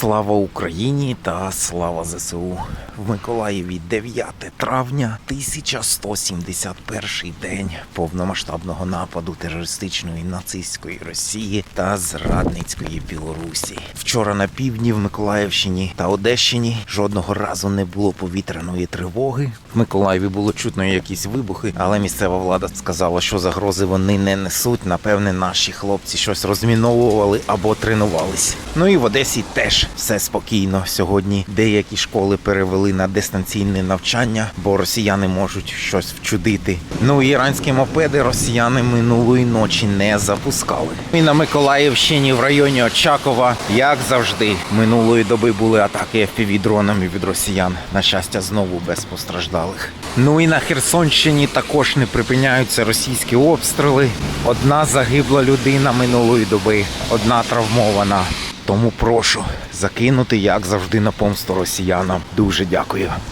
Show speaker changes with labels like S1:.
S1: Слава Україні та слава ЗСУ. В Миколаєві 9 травня 1171 день повномасштабного нападу терористичної нацистської Росії та зрадницької Білорусі. Вчора на півдні в Миколаївщині та Одещині жодного разу не було повітряної тривоги. В Миколаєві було чутно якісь вибухи, але місцева влада сказала, що загрози вони не несуть. Напевне, наші хлопці щось розміновували або тренувались. Ну і в Одесі теж все спокійно. Сьогодні деякі школи перевели на дистанційне навчання, бо росіяни можуть щось вчудити. Ну іранські мопеди росіяни минулої ночі не запускали. І на Миколаївщині в районі Очакова, як завжди, минулої доби були атаки FPV-дронами від росіян. На щастя, знову без постраждалих. Ну і на Херсонщині також не припиняються російські обстріли. Одна загибла людина минулої доби, одна травмована. Тому прошу закинути, як завжди, на помсту росіянам. Дуже дякую.